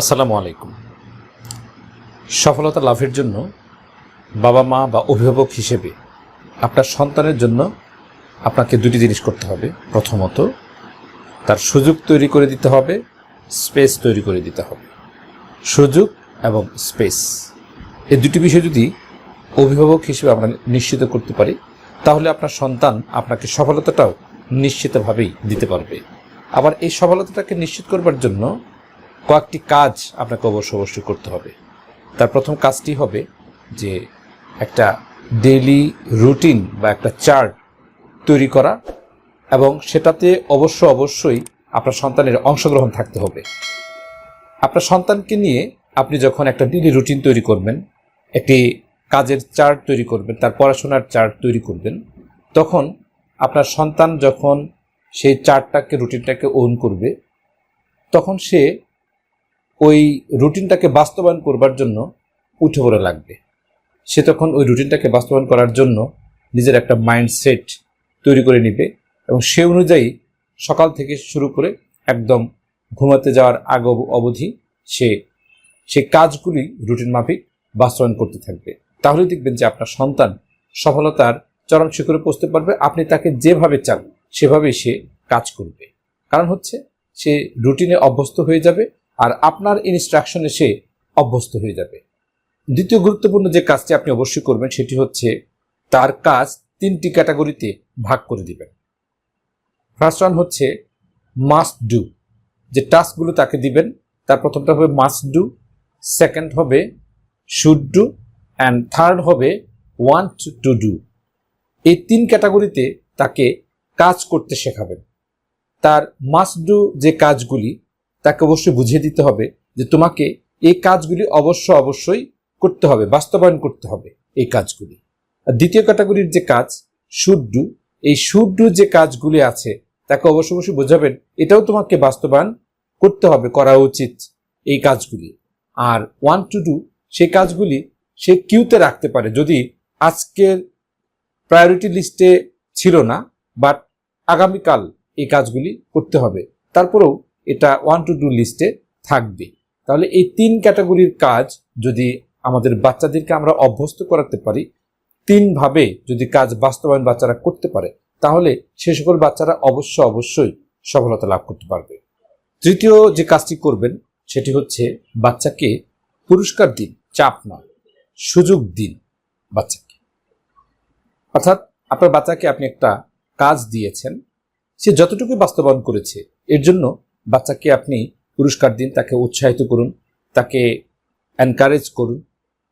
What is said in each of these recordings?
আসসালামু আলাইকুম। সফলতা লাভের জন্য বাবা মা বা অভিভাবক হিসেবে আপনার সন্তানের জন্য আপনাকে দুটি জিনিস করতে হবে। প্রথমত, তার সুযোগ তৈরি করে দিতে হবে, স্পেস তৈরি করে দিতে হবে। সুযোগ এবং স্পেস। এই দুটি বিষয় যদি অভিভাবক হিসেবে আমরা নিশ্চিত করতে পারি, তাহলে আপনার সন্তান আপনাকে সফলতাটাও নিশ্চিতভাবেই দিতে পারবে। আবার এই সফলতাটাকে নিশ্চিত করবার জন্য কয়েকটি কাজ আপনাকে অবশ্য অবশ্যই করতে হবে। তার প্রথম কাজটি হবে যে একটা ডেইলি রুটিন বা একটা চার্ট তৈরি করা এবং সেটাতে অবশ্য অবশ্যই আপনার সন্তানের অংশগ্রহণ থাকতে হবে। আপনার সন্তানকে নিয়ে আপনি যখন একটা ডেইলি রুটিন তৈরি করবেন, একটি কাজের চার্ট তৈরি করবেন, তার পড়াশোনার চার্ট তৈরি করবেন, তখন আপনার সন্তান যখন সেই চার্টটাকে রুটিনটাকে ওন করবে, তখন সে ওই রুটিনটাকে বাস্তবায়ন করবার জন্য উঠে পড়ে লাগবে। সে তখন ওই রুটিনটাকে বাস্তবায়ন করার জন্য নিজের একটা মাইন্ডসেট তৈরি করে নিবে এবং সে অনুযায়ী সকাল থেকে শুরু করে একদম ঘুমাতে যাওয়ার আগ অবধি সে সে কাজগুলি রুটিন মাফিক বাস্তবায়ন করতে থাকবে। তাহলে দেখবেন যে আপনার সন্তান সফলতার চরম শিখরে পৌঁছতে পারবে। আপনি তাকে যেভাবে চান সেভাবেই সে কাজ করবে। কারণ হচ্ছে সে রুটিনে অভ্যস্ত হয়ে যাবে আর আপনার ইনস্ট্রাকশনে সে অভ্যস্ত হয়ে যাবে। দ্বিতীয় গুরুত্বপূর্ণ যে কাজটি আপনি অবশ্যই করবেন, সেটি হচ্ছে তার কাজ তিনটি ক্যাটাগরিতে ভাগ করে দিবেন। ফার্স্ট ওয়ান হচ্ছে মাস্ট ডু যে টাস্কগুলো তাকে দিবেন, তার প্রথমটা হবে মাস্ট ডু সেকেন্ড হবে শুড ডু অ্যান্ড থার্ড হবে ওয়ান্ট টু ডু এই তিন ক্যাটাগরিতে তাকে কাজ করতে শেখাবেন। তার মাস্ট ডু যে কাজগুলি তাকে অবশ্যই বুঝিয়ে দিতে হবে যে তোমাকে এই কাজগুলি অবশ্য অবশ্যই করতে হবে, বাস্তবায়ন করতে হবে এই কাজগুলি। আর দ্বিতীয় ক্যাটাগরির যে কাজ, শুড, এই শুড যে কাজগুলি আছে, তাকে অবশ্য অবশ্যই বোঝাবেন, এটাও তোমাকে বাস্তবায়ন করতে হবে, করা উচিত এই কাজগুলি। আর ওয়ান টু ডু সেই কাজগুলি সে কিউতে রাখতে পারে, যদি আজকের প্রায়োরিটি লিস্টে ছিল না, বাট আগামীকাল এই কাজগুলি করতে হবে। তারপরেও এটা ওয়ান টু ডু লিস্টে থাকবে। তাহলে এই তিন ক্যাটাগরির কাজ যদি আমাদের বাচ্চাদেরকে আমরা অভ্যস্ত করাতে পারি, তিনভাবে যদি কাজ বাস্তবায়ন বাচ্চারা করতে পারে, তাহলে সে সকল বাচ্চারা অবশ্য অবশ্যই সফলতা লাভ করতে পারবে। তৃতীয় যে কাজটি করবেন, সেটি হচ্ছে বাচ্চাকে পুরস্কার দিন, চাপ নয়, সুযোগ দিন বাচ্চাকে। অর্থাৎ আপনার বাচ্চাকে আপনি একটা কাজ দিয়েছেন, সে যতটুকু বাস্তবায়ন করেছে, এর জন্য বাচ্চাকে আপনি পুরস্কার দিন, তাকে উৎসাহিত করুন, তাকে এনকারেজ করুন।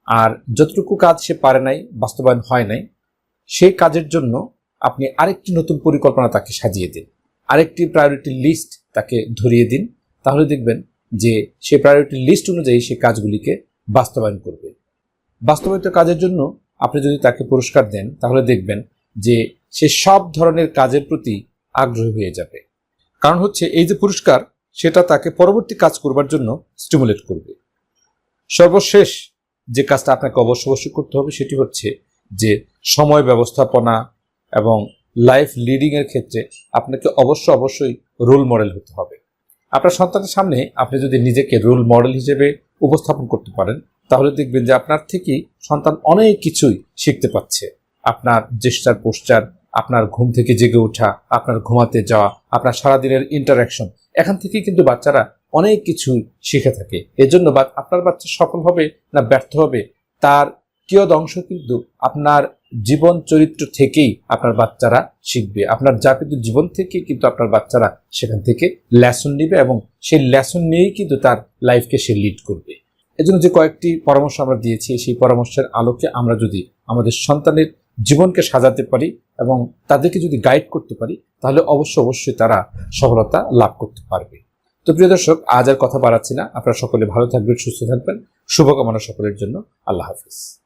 আর যতটুকু কাজ সে পারে নাই, বাস্তবায়ন হয় নাই, সেই কাজের জন্য আপনি আরেকটি নতুন পরিকল্পনা তাকে সাজিয়ে দিন। আরেকটি প্রায়োরিটি লিস্ট তাকে ধরিয়ে দিন। তাহলে দেখবেন যে সে প্রায়োরিটি লিস্ট অনুযায়ী সে কাজগুলিকে বাস্তবায়ন করবে। বাস্তবায়িত কাজের জন্য আপনি যদি তাকে পুরস্কার দেন, তাহলে দেখবেন যে সে সব ধরনের কাজের প্রতি আগ্রহী হয়ে যাবে। কারণ হচ্ছে এই যে পুরস্কার, সেটা তাকে পরবর্তী কাজ করবার জন্য স্টিমুলেট করবে। সর্বশেষ যে কাজটা আপনাকে অবশ্য অবশ্যই করতে হবে, সেটি হচ্ছে যে সময় ব্যবস্থাপনা এবং লাইফ লিডিং এর ক্ষেত্রে আপনাকে অবশ্য অবশ্যই রোল মডেল হতে হবে। আপনার সন্তানের সামনে আপনি যদি নিজেকে রোল মডেল হিসেবে উপস্থাপন করতে পারেন, তাহলে দেখবেন যে আপনার থেকেই সন্তান অনেক কিছুই শিখতে পাচ্ছে আপনার চেষ্টার পোস্টার আপনার ঘুম থেকে জেগে ওঠা, আপনার ঘুমাতে যাওয়া, আপনার সারাদিনের ইন্টারাকশন এখান থেকেই কিন্তু বাচ্চারা অনেক কিছু শিখে থাকে। এজন্য আপনার বাচ্চা সফল হবে না ব্যর্থ হবে, তার কিয়দ অংশ কিন্তু আপনার জীবন চরিত্র থেকেই আপনার বাচ্চারা শিখবে। আপনার যাপিত জীবন থেকে কিন্তু আপনার বাচ্চারা সেখান থেকে লেসন নিবে এবং সেই লেসন নিয়েই কিন্তু তার লাইফকে সে লিড করবে। এজন্য যে কয়েকটি পরামর্শ আমরা দিয়েছি, সেই পরামর্শের আলোকে আমরা যদি আমাদের সন্তানের জীবনকে সাজাতে পারি এবং তাদেরকে যদি গাইড করতে পারি, তাহলে অবশ্য অবশ্যই তারা সফলতা লাভ করতে পারবে। তো প্রিয় দর্শক, আজ আর কথা বাড়াচ্ছি না। আপনারা সকলে ভালো থাকবেন, সুস্থ থাকবেন। শুভকামনা সকলের জন্য। আল্লাহ হাফিজ।